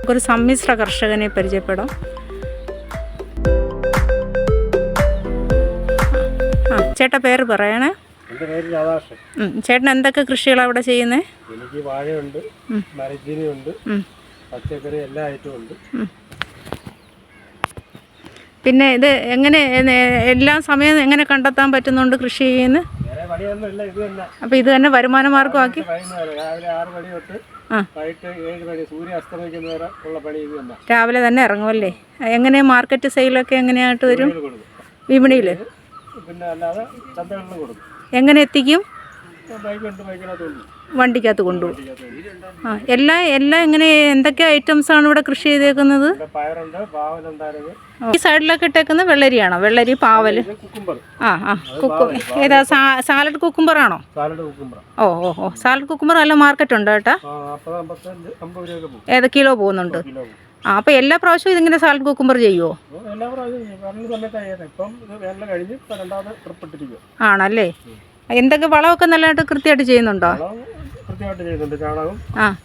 നമുക്കൊരു സമ്മിശ്ര കർഷകനെ പരിചയപ്പെടാം. ആ ചേട്ടാ പേര് പറയണേ. എന്റെ പേര് രാധാകൃഷ്ണൻ. ചേട്ടൻ എന്തൊക്കെ കൃഷികളാണ് അവിടെ ചെയ്യുന്നത് എനിക്ക് വാഴയുണ്ട് മരച്ചീനിയുണ്ട് പച്ചക്കറി എല്ലാ ഐറ്റവും ഉണ്ട്. പിന്നെ ഇത് എങ്ങനെ എല്ലാ സമയം എങ്ങനെ കണ്ടെത്താൻ പറ്റുന്നുണ്ട് കൃഷി ചെയ്യുന്നത്? അപ്പൊ ഇത് തന്നെ വരുമാന മാർഗമാക്കി രാവിലെ ആറ് മണി തൊട്ട്. വൈകിട്ട് ഏഴ് മണി സൂര്യ അസ്തമിക്കുന്ന വരെ ഉള്ള പണി ഇത് തന്നെ. രാവിലെ തന്നെ ഇറങ്ങുമല്ലേ എങ്ങനെ മാർക്കറ്റ് സെയിലൊക്കെ എങ്ങനെയായിട്ട് വരും? വിപണിയിൽ പിന്നെ അല്ലാതെ ചന്തകളിൽ കൊടുക്കും. എങ്ങനെ എത്തിക്കും? വണ്ടിക്കകത്ത് കൊണ്ടുപോകും ആ എല്ലാം എല്ലാം എങ്ങനെ എന്തൊക്കെ ഐറ്റംസ് ആണ് ഇവിടെ കൃഷി ചെയ്തേക്കുന്നത്? ഈ സൈഡിലൊക്കെ ഇട്ടേക്കുന്നത് വെള്ളരിയാണോ? വെള്ളരി പാവൽ. കുക്കുംബർ ആ ആ കുക്കു ഏതാ സാലഡ് കുക്കുംബറാണോ ആണോ? കുക്കുംബർ ഓ ഓ ഓ സാലഡ് കുക്കുംബർ നല്ല മാർക്കറ്റ് ഉണ്ട് പോകും ഏത് കിലോ പോകുന്നുണ്ട്. ആ അപ്പൊ എല്ലാ പ്രാവശ്യവും ഇതിങ്ങനെ സാലഡ് കുക്കുംബർ ചെയ്യുമോ ആണല്ലേ? എന്തൊക്കെ വളമൊക്കെ നല്ലതായിട്ട് കൃത്യമായിട്ട് ചെയ്യുന്നുണ്ടോ? കൃത്യമായിട്ട് ചെയ്യുന്നുണ്ട്. ചാണകവും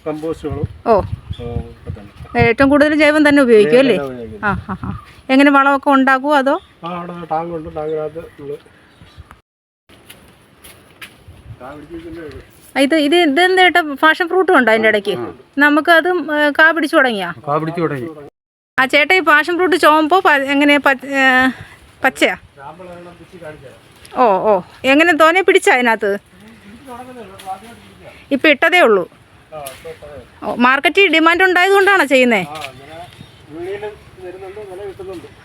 കമ്പോസ്റ്റുകളും. ഓ. ഏറ്റവും കൂടുതൽ ജൈവം തന്നെ ഉപയോഗിക്കും അല്ലേ? ആ ആ ആ. എങ്ങനെ വളമൊക്കെ ഉണ്ടാക്കുമോ അതോ? ആ അവിടെ ടാങ്കുണ്ട് ഇത് ഇത് ഇതെന്താ ചേട്ടാ ഫാഷൻ ഫ്രൂട്ടും ഉണ്ടോ അതിന്റെ ഇടയ്ക്ക്? നമുക്ക് അത് കാ പിടിച്ചു തുടങ്ങിയാ? കാ പിടിച്ചു തുടങ്ങി. ആ ചേട്ടാ ഈ പാഷൻ ഫ്രൂട്ട് ചോമ്പോ എങ്ങനെയാ പച്ചയാ? ഓ ഓ. എങ്ങനെ തോനെ പിടിച്ച അതിനകത്ത്? ഇപ്പം ഇട്ടതേ ഉള്ളൂ. മാർക്കറ്റിൽ ഡിമാൻഡ് ഉണ്ടായതുകൊണ്ടാണോ ചെയ്യുന്നേ?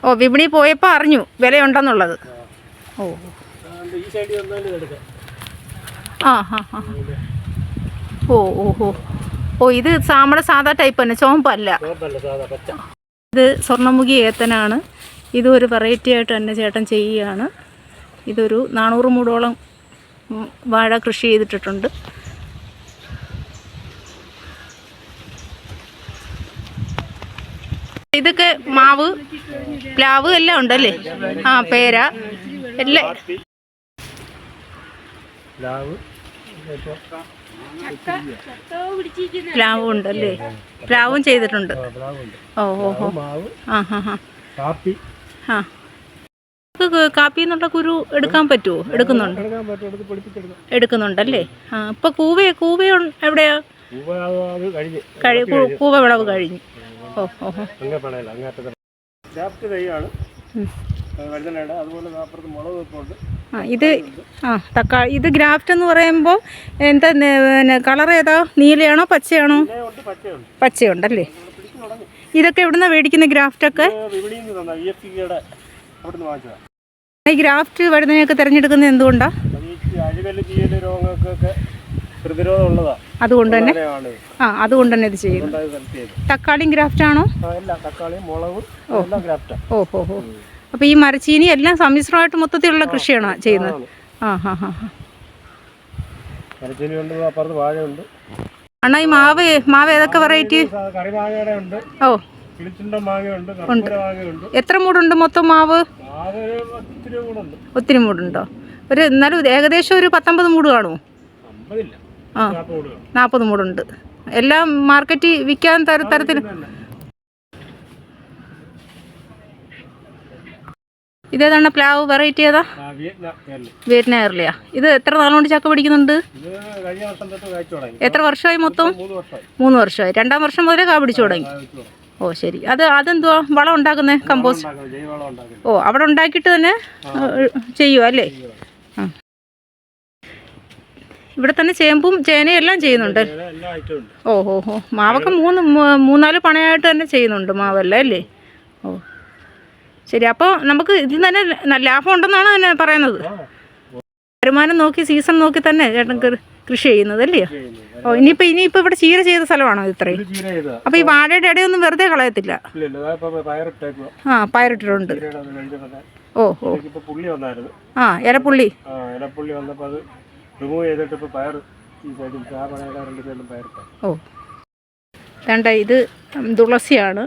ഓ വിപണി പോയപ്പോൾ അറിഞ്ഞു വിലയുണ്ടെന്നുള്ളത്. ഓ. ആ ഓ ഓ ഓ. ഓ ഇത് നമ്മുടെ സാധാ ടൈപ്പ് തന്നെ ചോമ്പല്ല. ഇത് സ്വർണമുഖി ഏത്തനാണ്. ഇതും ഒരു വെറൈറ്റി ആയിട്ട് തന്നെ ചേട്ടൻ ചെയ്യുകയാണ്. ഇതൊരു നാനൂറ് മൂടോളം വാഴ കൃഷി ചെയ്തിട്ടിട്ടുണ്ട്. ഇതൊക്കെ മാവ് പ്ലാവ് എല്ലാം ഉണ്ടല്ലേ? ആ പേര. എല്ലാം പ്ലാവ്. ഉണ്ടല്ലേ? പ്ലാവും ചെയ്തിട്ടുണ്ട്. ഓ ഓ ആ ഹാ ഹാ. ആ. നമുക്ക് കാപ്പി എന്നുള്ള കുരു എടുക്കാൻ പറ്റുമോ എടുക്കുന്നുണ്ട്. എടുക്കുന്നുണ്ടല്ലേ? ആ ഇപ്പൊ കൂവ കൂവ എവിടെയാ? കൂവ വിളവ് കഴിഞ്ഞു. ഓ ഓ ഇത് ആ തക്കാളി. ഇത് ഗ്രാഫ്റ്റ് എന്ന് പറയുമ്പോൾ എന്താ പിന്നെ കളർ ഏതാ? നീലയാണോ പച്ചയാണോ? പച്ചയുണ്ടല്ലേ? ഇതൊക്കെ എവിടുന്നാണ് മേടിക്കുന്ന ഗ്രാഫ്റ്റൊക്കെ? ഈ ഗ്രാഫ്റ്റ് വഴുതനയൊക്കെ തിരഞ്ഞെടുക്കുന്നത് എന്തുകൊണ്ടാണ് അതുകൊണ്ട് തന്നെ? ആ അതുകൊണ്ട് തന്നെ ഇത് ചെയ്തത് തക്കാളിയും ഗ്രാഫ്റ്റ് ആണോ? ഓ. ഹോ ഹോ. അപ്പോൾ ഈ മരച്ചീനി എല്ലാം സമ്മിശ്രമായിട്ട് മൊത്തത്തിലുള്ള കൃഷിയാണോ ചെയ്യുന്നത്? ആ ഹാ ഹാ ഹാ. അണ്ണാ ഈ മാവ് മാവ് ഏതൊക്കെ വെറൈറ്റി ഉണ്ട്. ഓ. എത്ര മൂടുണ്ട് മൊത്തം മാവ്? ഒത്തിരി മൂടുണ്ടോ. ഒരു എന്നാലും ഏകദേശം ഒരു പത്തൊമ്പത് മൂട് കാണുമോ? ആ. നാൽപ്പത് മൂടുണ്ട്. എല്ലാം മാർക്കറ്റിൽ വിൽക്കാൻ തര തരത്തിൽ ഇതേതാണ് പ്ലാവ്? വെറൈറ്റി ഏതാ? വിയറ്റ്നാം ഇത് എത്ര നാളുകൊണ്ട് ചക്ക പിടിക്കുന്നുണ്ട്? എത്ര വർഷമായി മൊത്തം? മൂന്ന് വർഷമായി. രണ്ടാം വർഷം മുതലേ കാ പിടിച്ചു തുടങ്ങി. ഓ ശരി. അത് അതെന്തുവാ? വളം ഉണ്ടാക്കുന്നത് കമ്പോസ്റ്റ്? ഓ അവിടെ ഉണ്ടാക്കിയിട്ട് തന്നെ ചെയ്യുക അല്ലേ? ഇവിടെ തന്നെ ചേമ്പും ചേനയും എല്ലാം ചെയ്യുന്നുണ്ട്. ഓ ഹോ ഹോ. മാവൊക്കെ മൂന്ന് മൂന്നാൽ പണയായിട്ട് തന്നെ ചെയ്യുന്നുണ്ട് മാവല്ലേ അല്ലേ? ഓ. ശരി അപ്പോൾ നമുക്ക് ഇതിൽ തന്നെ ലാഭം ഉണ്ടെന്നാണ് തന്നെ പറയുന്നത്. വരുമാനം നോക്കി സീസൺ നോക്കി തന്നെ ചേട്ടൻ കൃ- കൃഷി ചെയ്യുന്നത് അല്ലേ ചെയ്യുന്നത്. ഓ ഇനിയിപ്പോൾ ഇനിയിപ്പോൾ ഇവിടെ ചീര ചെയ്ത സ്ഥലമാണോ ഇത് ഇത്രയും? അപ്പൊ അപ്പോൾ ഈ വാഴയുടെ ഇടയൊന്നും വെറുതെ കളയത്തില്ല? ആ പയറിട്ടിട്ടുണ്ട്. ഓ ഓ. ആ ഇലപ്പുള്ളി. ഓ. വേണ്ട ഇത് തുളസിയാണ്.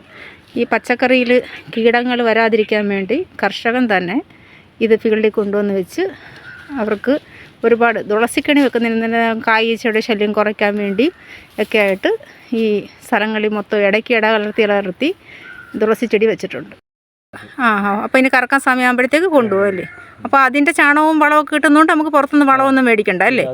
ഈ പച്ചക്കറിയിൽ കീടങ്ങൾ വരാതിരിക്കാൻ വേണ്ടി കർഷകൻ തന്നെ ഇത് ഫീൽഡിൽ കൊണ്ടുവന്ന് വെച്ച് അവർക്ക് ഒരുപാട് തുളസിക്കണി വെക്കുന്നതിന് കായീച്ചയുടെ ശല്യം കുറയ്ക്കാൻ വേണ്ടി ഒക്കെ ആയിട്ട് ഈ സ്ഥലങ്ങളിൽ മൊത്തം ഇടയ്ക്ക് ഇട കലർത്തി കലർത്തി തുളസി ചെടി വെച്ചിട്ടുണ്ട്. ആ ആ അപ്പോൾ ഇനി കറക്കാൻ സമയമാകുമ്പോഴത്തേക്ക് കൊണ്ടുപോകും അല്ലേ? അപ്പോൾ അതിന്റെ ചാണകവും വളമൊക്കെ കിട്ടുന്നതുകൊണ്ട് നമുക്ക് പുറത്തുനിന്ന് വളമൊന്നും മേടിക്കണ്ട അല്ലേ?